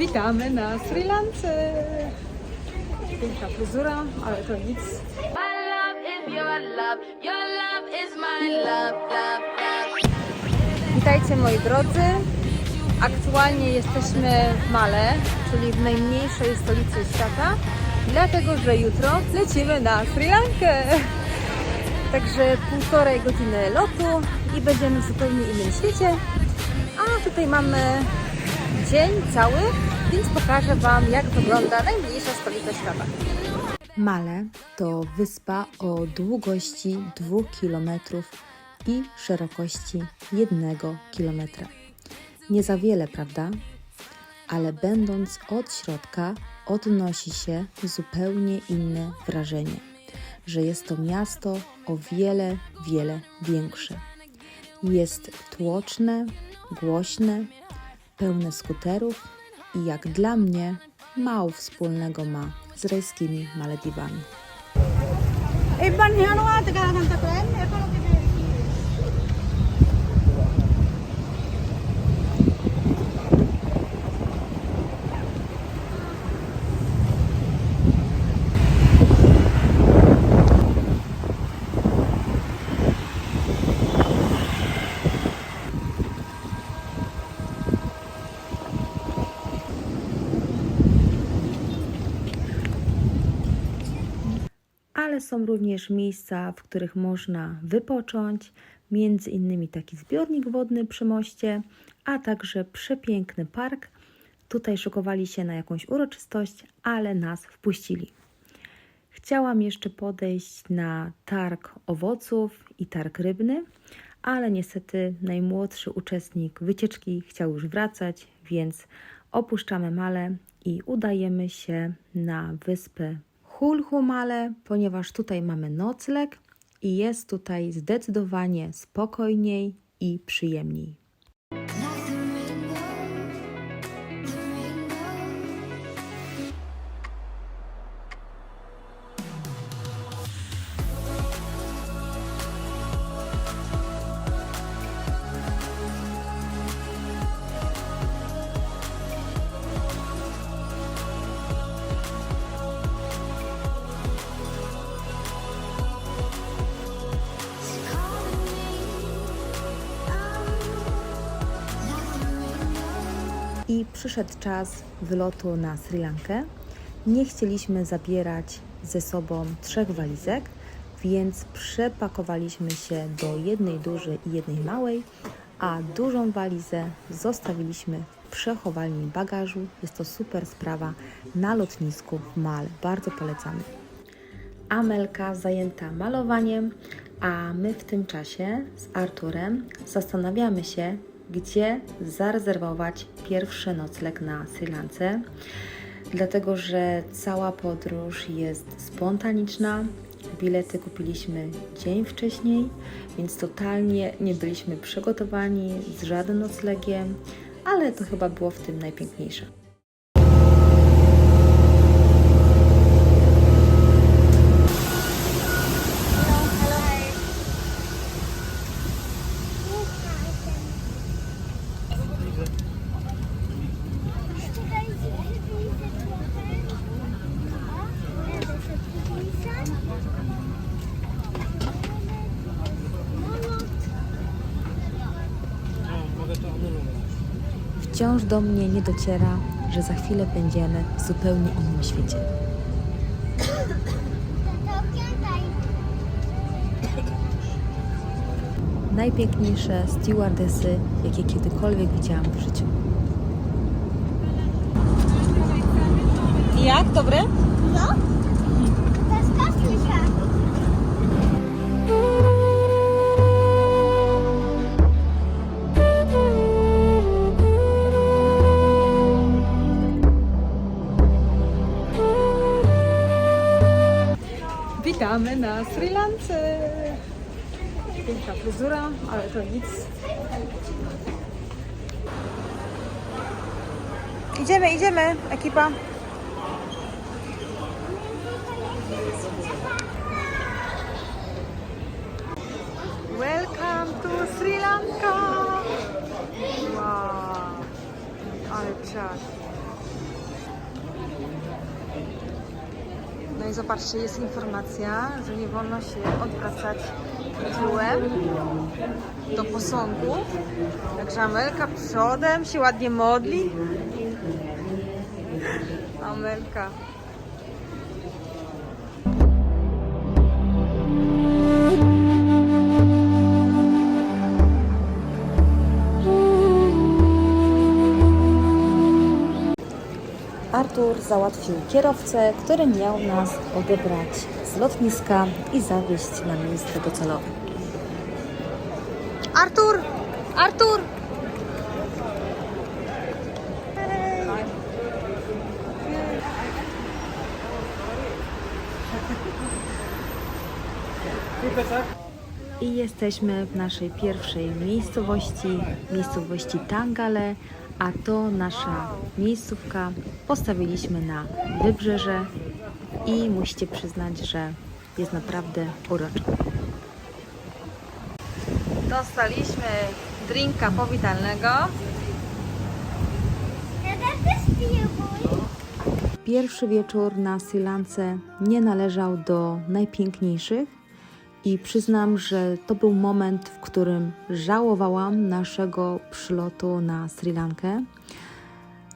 Witamy na Sri Lance. Piękna fryzura, ale to nic. Witajcie moi drodzy. Aktualnie jesteśmy w Male, czyli w najmniejszej stolicy świata, dlatego że jutro lecimy na Sri Lankę. Także półtorej godziny lotu i będziemy w zupełnie innym świecie. A tutaj mamy dzień cały, więc pokażę Wam, jak wygląda najmniejsza stolica świata. Male to wyspa o długości 2 km i szerokości 1 km. Nie za wiele, prawda? Ale będąc od środka, odnosi się zupełnie inne wrażenie, że jest to miasto o wiele, wiele większe. Jest tłoczne, głośne, pełne skuterów i jak dla mnie mało wspólnego ma z rajskimi Malediwami. Ale są również miejsca, w których można wypocząć, między innymi taki zbiornik wodny przy moście, a także przepiękny park. Tutaj szykowali się na jakąś uroczystość, ale nas wpuścili. Chciałam jeszcze podejść na targ owoców i targ rybny, ale niestety najmłodszy uczestnik wycieczki chciał już wracać, więc opuszczamy Male i udajemy się na wyspę Hulhumale, ponieważ tutaj mamy nocleg i jest tutaj zdecydowanie spokojniej i przyjemniej. I przyszedł czas wylotu na Sri Lankę. Nie chcieliśmy zabierać ze sobą trzech walizek, więc przepakowaliśmy się do jednej dużej i jednej małej, a dużą walizę zostawiliśmy w przechowalni bagażu. Jest to super sprawa na lotnisku w Mal. Bardzo polecamy. Amelka zajęta malowaniem, a my w tym czasie z Arturem zastanawiamy się, gdzie zarezerwować pierwszy nocleg na Sri Lance, dlatego że cała podróż jest spontaniczna. Bilety kupiliśmy dzień wcześniej, więc totalnie nie byliśmy przygotowani z żadnym noclegiem, ale to chyba było w tym najpiękniejsze. Wciąż do mnie nie dociera, że za chwilę będziemy w zupełnie innym świecie. Najpiękniejsze stewardesy, jakie kiedykolwiek widziałam w życiu. Jak? Dobre? Witamy na Sri Lance. Piękna fryzura, ale to nic. Idziemy, idziemy, ekipa. Welcome to Sri Lanka. Wow, ale czas. I zobaczcie, jest informacja, że nie wolno się odwracać tyłem do posągu. Także Amelka przodem się ładnie modli. Amelka. Artur załatwił kierowcę, który miał nas odebrać z lotniska i zawieźć na miejsce docelowe. Artur! Artur! I jesteśmy w naszej pierwszej miejscowości, miejscowości Tangale, a to nasza miejscówka. Postawiliśmy na wybrzeże i musicie przyznać, że jest naprawdę uroczo. Dostaliśmy drinka powitalnego. Pierwszy wieczór na Sri Lance nie należał do najpiękniejszych i przyznam, że to był moment, w którym żałowałam naszego przylotu na Sri Lankę.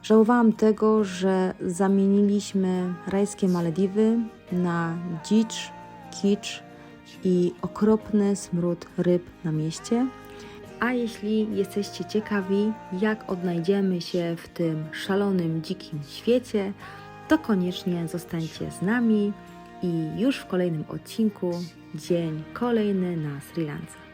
Żałowałam tego, że zamieniliśmy rajskie Malediwy na dzicz, kicz i okropny smród ryb na mieście. A jeśli jesteście ciekawi, jak odnajdziemy się w tym szalonym, dzikim świecie, to koniecznie zostańcie z nami i już w kolejnym odcinku dzień kolejny na Sri Lance.